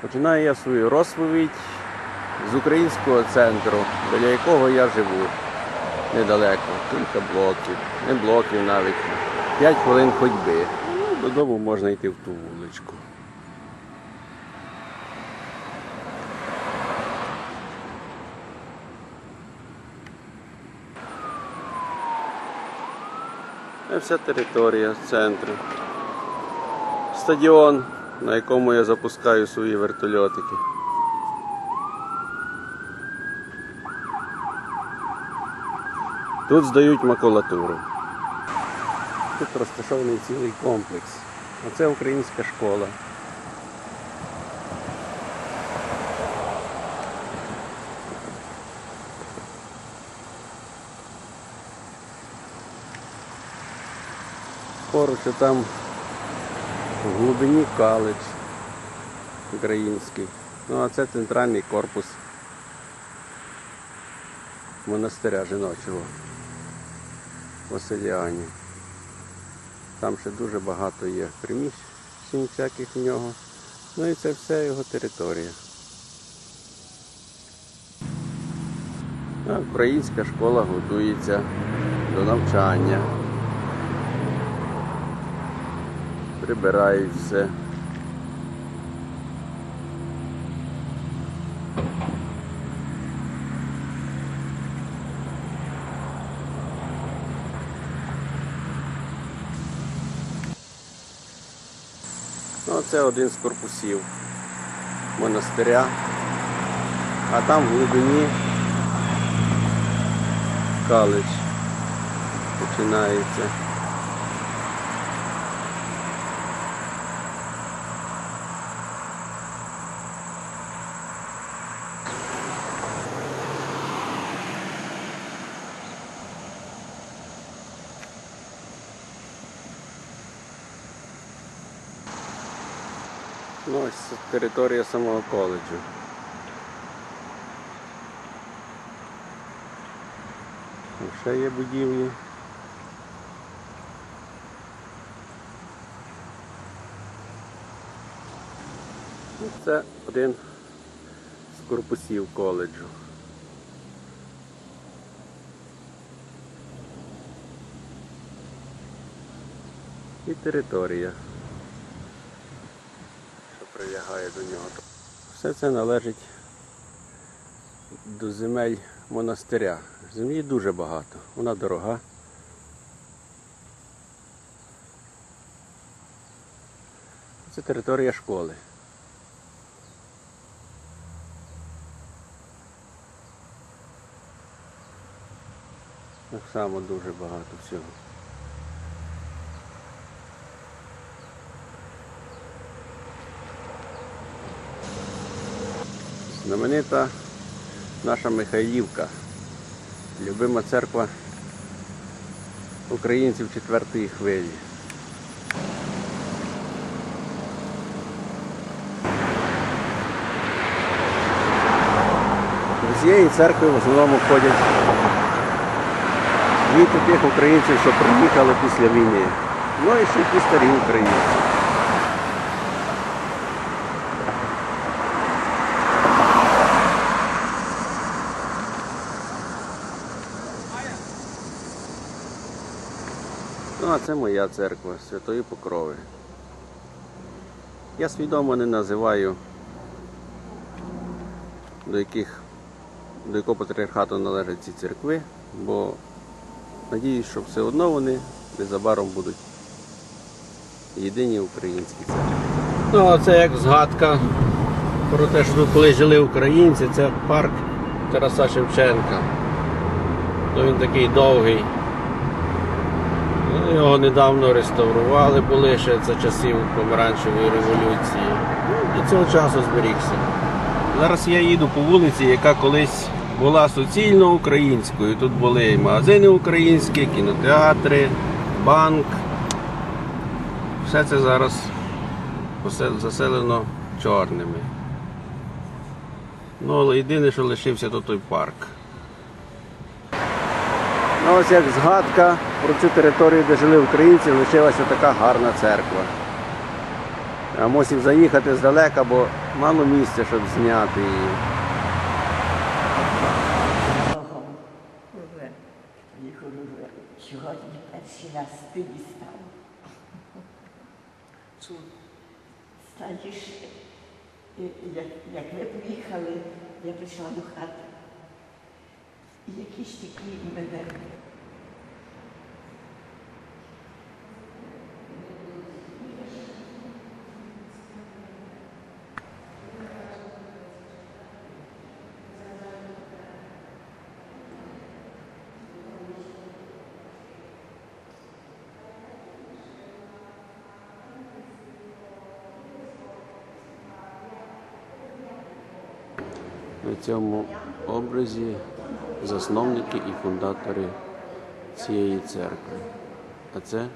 Починаю я свою розповідь з українського центру, біля якого я живу. Недалеко, кілька блоків, не блоків навіть. П'ять хвилин ходьби. Ну, Додому можна йти в ту вуличку. Вся територія центру. Стадіон, на якому я запускаю свої вертольотики. Тут здають макулатуру. Тут розташований цілий комплекс. Оце українська школа. Поруч там в глибині каледж український. Ну а це центральний корпус монастиря жіночого Василіані. Там ще дуже багато є приміщень всяких в нього. Ну і це вся його територія. Українська школа готується до навчання. Прибирають все. Ну, це один з корпусів монастиря. А там в глибині каледж починається. Ну, ось територія самого коледжу. Ще є будівлі. Це один з корпусів коледжу. І територія прилягає до нього. Все це належить до земель монастиря. Землі дуже багато, вона дорога. Це територія школи. Так само дуже багато всього. Знаменита наша Михайлівка, любима церква українців четвертої хвилі. До цієї церкви в основному ходять діти тих українців, що приїхали після війни. Ну і ще ті старі українці. Це моя церква Святої Покрови. Я свідомо не називаю, до яких, до якого патріархату належать ці церкви, бо надіюсь, що все одно вони незабаром будуть єдині українські церкви. Ну, а це як згадка про те, що тут коли жили українці, це парк Тараса Шевченка. То він такий довгий. Його недавно реставрували, були ще за часів помаранчевої революції. До цього часу зберігся. Зараз я їду по вулиці, яка колись була суцільно українською. Тут були і магазини українські, кінотеатри, банк. Все це зараз заселено чорними. Ну, але єдине, що лишився, то той парк. Ну, ось як згадка про цю територію, де жили українці, лишилася така гарна церква. А мусив заїхати здалека, бо мало місця, щоб зняти її. Сьогодні перший раз ти дістав. Як, ви приїхали, я прийшла до хати. Якісь такі мене На цьому образі засновники і фундатори цієї церкви. А це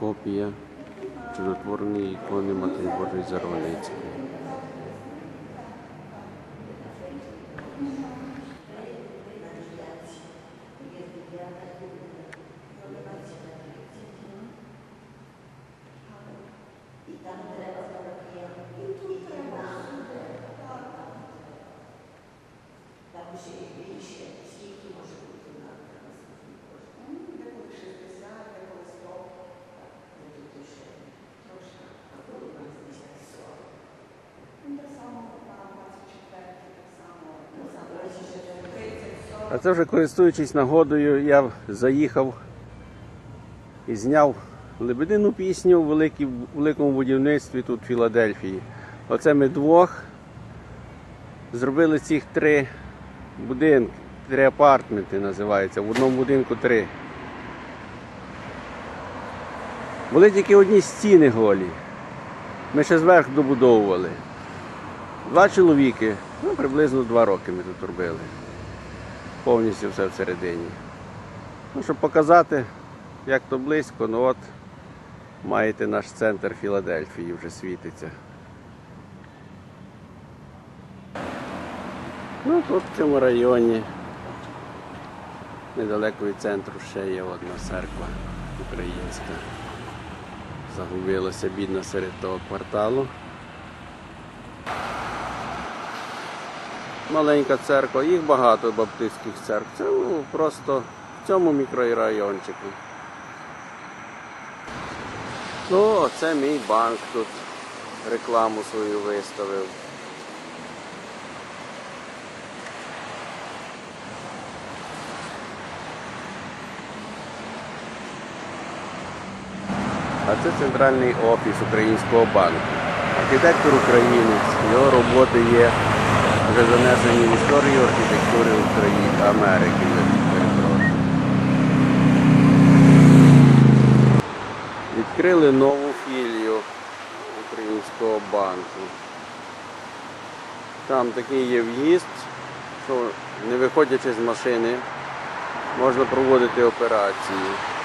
копія чудотворної ікони Матері Божої Зарваницької. А це вже користуючись нагодою, я заїхав і зняв лебедину пісню у великій- великому будівництві тут в Філадельфії. Оце ми двох зробили цих три будинки, три апартменти називаються. В одному будинку три. Були тільки одні стіни голі. Ми ще зверху добудовували. Два чоловіки, ну приблизно два роки ми тут робили повністю все всередині. Ну, щоб показати, як то близько, ну от маєте наш центр Філадельфії вже світиться. Ну тут в цьому районі, недалеко від центру ще є одна церква українська. Загубилася бідна серед того кварталу. маленька церква, їх багато баптистських церкв. Це ну, просто в цьому мікрорайончику. Ну, це мій банк тут рекламу свою виставив. А це центральний офіс Українського банку. Архітектор українець, його роботи є вже занесені в історію архітектури України Америки. Відкрили нову філію Українського банку. Там такий є в'їзд, що не виходячи з машини, можна проводити операції.